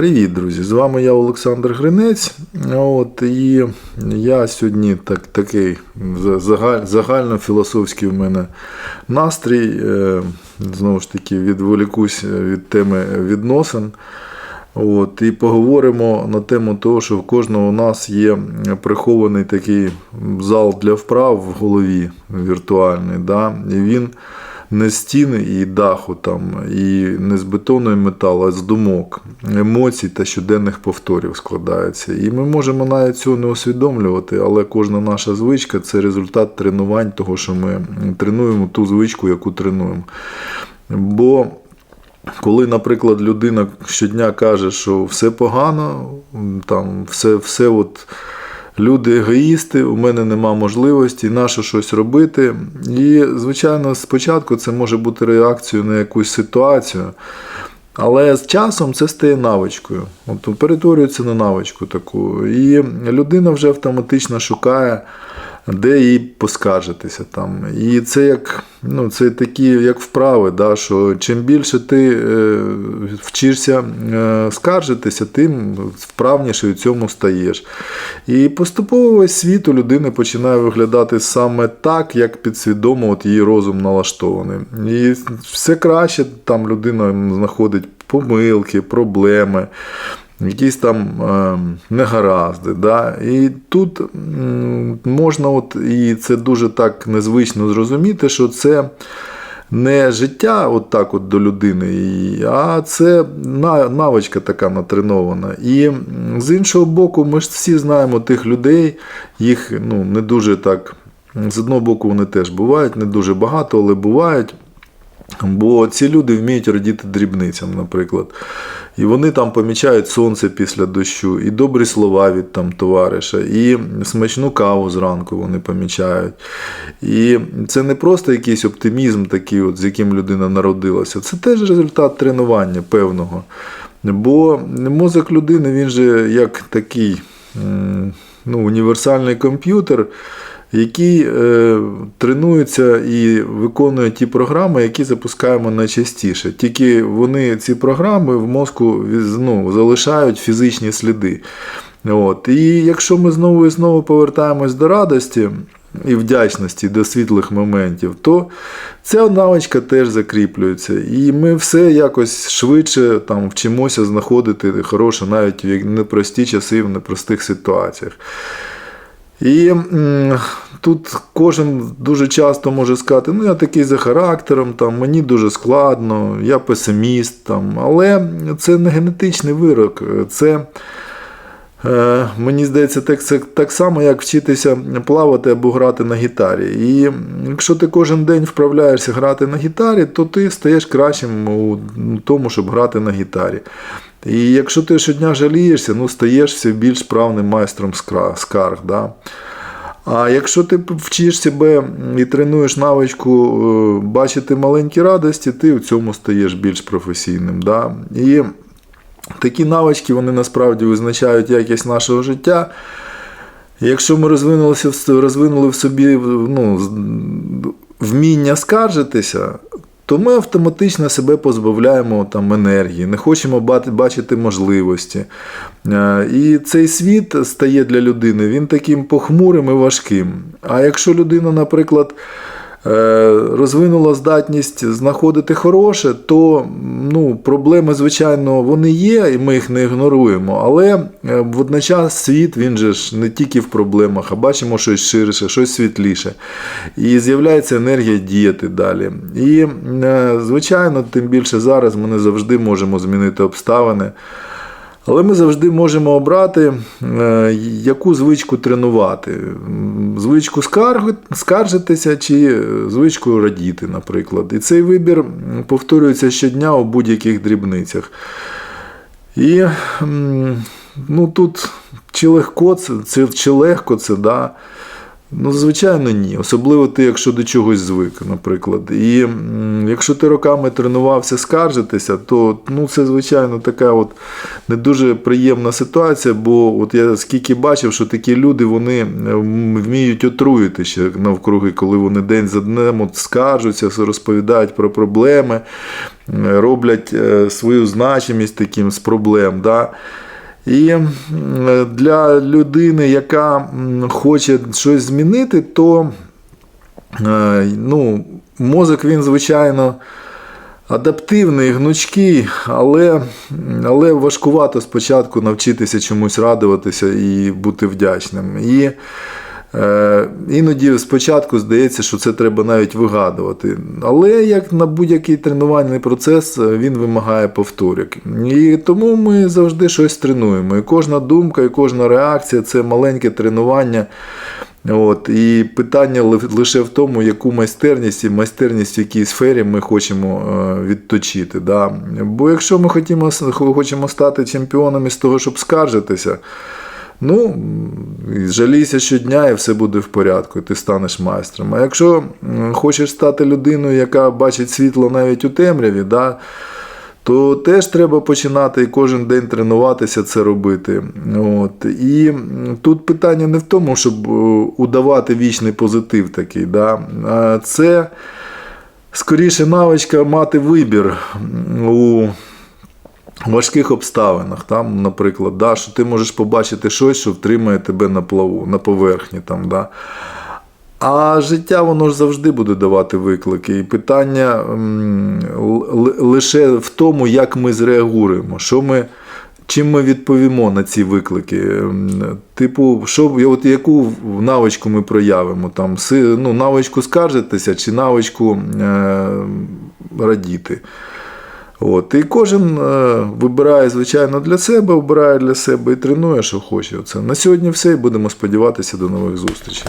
Привіт, друзі! З вами я Олександр Гринець. От, І я сьогодні так, такий загаль, загальнофілософський у мене настрій. Е, Знову ж таки, відволікусь від теми відносин. От, І поговоримо на тему того, що в кожного у нас є прихований такий зал для вправ в голові віртуальний. Да? І він не стіни і даху, там, і не з бетону і металу, а з думок, емоцій та щоденних повторів складається. І ми можемо навіть цього не усвідомлювати, але кожна наша звичка це результат тренувань, того, що ми тренуємо ту звичку, яку тренуємо. Бо коли, наприклад, людина щодня каже, що все погано, там все, все от. Люди егоїсти, у мене нема можливості, наше щось робити. І, звичайно, спочатку це може бути реакцією на якусь ситуацію, але з часом це стає навичкою. От Перетворюється на навичку таку. І людина вже автоматично шукає де їй поскаржитися. там. І це як ну, це такі як вправи, да, що чим більше ти е, вчишся е, скаржитися, тим вправніше у цьому стаєш. І поступово весь світ у людини починає виглядати саме так, як підсвідомо от її розум налаштований. І все краще там людина знаходить помилки, проблеми якісь там е, негаразди. Да? І тут можна, от, і це дуже так незвично зрозуміти, що це. Не життя от так от до людини, а це навичка така натренована. І з іншого боку, ми ж всі знаємо тих людей, їх ну, не дуже так. З одного боку, вони теж бувають, не дуже багато, але бувають. Бо ці люди вміють радіти дрібницям, наприклад. І вони там помічають сонце після дощу, і добрі слова від там товариша, і смачну каву зранку вони помічають. І це не просто якийсь оптимізм, такий, от, з яким людина народилася, це теж результат тренування певного. Бо мозок людини, він же як такий ну, універсальний комп'ютер який е, тренується і виконує ті програми, які запускаємо найчастіше. Тільки вони ці програми в мозку ну, залишають фізичні сліди. От. І якщо ми знову і знову повертаємось до радості і вдячності до світлих моментів, то ця навичка теж закріплюється. І ми все якось швидше там, вчимося знаходити хороше навіть в непрості часи, в непростих ситуаціях. І тут кожен дуже часто може сказати, ну я такий за характером, там, мені дуже складно, я песиміст. Там. Але це не генетичний вирок. Це, е, мені здається, так, це так само, як вчитися плавати або грати на гітарі. І якщо ти кожен день вправляєшся грати на гітарі, то ти стаєш кращим у тому, щоб грати на гітарі. І якщо ти щодня жалієшся, ну стаєш все більш правним майстром скарг. Да? А якщо ти вчиш себе і тренуєш навичку е, бачити маленькі радості, ти в цьому стаєш більш професійним. Да? І такі навички вони насправді визначають якість нашого життя. Якщо ми розвинулися, розвинули в собі ну, вміння скаржитися, то ми автоматично себе позбавляємо там енергії, не хочемо бачити можливості. Е, і цей світ стає для людини він таким похмурим і важким. А якщо людина, наприклад, розвинула здатність знаходити хороше, то ну, проблеми, звичайно, вони є, і ми їх не ігноруємо. Але е, водночас світ він же ж не тільки в проблемах, а бачимо щось ширше, щось світліше. І з'являється енергія діяти далі. І, е, звичайно, тим більше зараз ми не завжди можемо змінити обставини. Але ми завжди можемо обрати, е, яку звичку тренувати. Звичку скаржитися чи звичку радіти, наприклад. І цей вибір повторюється щодня у будь-яких дрібницях. І ну, тут чи легко це, чи легко це, да, Ну, звичайно, ні. Особливо ти, якщо до чогось звик, наприклад. І якщо ти роками тренувався скаржитися, то ну, це, звичайно, така от не дуже приємна ситуація, бо от я скільки бачив, що такі люди вони вміють отруїти ще навкруги, коли вони день за днем от скаржуться, розповідають про проблеми, роблять е, свою значимість таким з проблем. Да? І для людини, яка хоче щось змінити, то е, ну, мозок він, звичайно, адаптивний, гнучкий, але, але важкувато спочатку навчитися чомусь радуватися і бути вдячним. І іноді спочатку здається, що це треба навіть вигадувати. Але як на будь-який тренувальний процес, е, він вимагає повторок. І тому ми завжди щось тренуємо. І кожна думка, і кожна реакція це маленьке тренування. От, і питання лише в тому, яку майстерність і майстерність в якій сфері ми хочемо е, відточити. Да? Бо якщо ми хотімо, с- хочемо стати чемпіонами з того, щоб скаржитися, Ну, жалійся щодня, і все буде в порядку, і ти станеш майстром. А якщо хочеш стати людиною, яка бачить світло навіть у темряві, да, то теж треба починати і кожен день тренуватися це робити. От. І тут питання не в тому, щоб е, удавати вічний позитив такий. Да, це скоріше навичка мати вибір у важких обставинах, там, наприклад, да, що ти можеш побачити щось, що втримає тебе на плаву, на поверхні. Там, да. А життя воно ж завжди буде давати виклики. І питання лише в тому, як ми зреагуємо, що ми. Чим ми відповімо на ці виклики? Типу, що, от яку навичку ми проявимо? Там, ну, навичку скаржитися чи навичку е, радіти? От, і кожен е, вибирає, звичайно, для себе, обирає для себе і тренує, що хоче. Оце. На сьогодні все, і будемо сподіватися до нових зустрічей.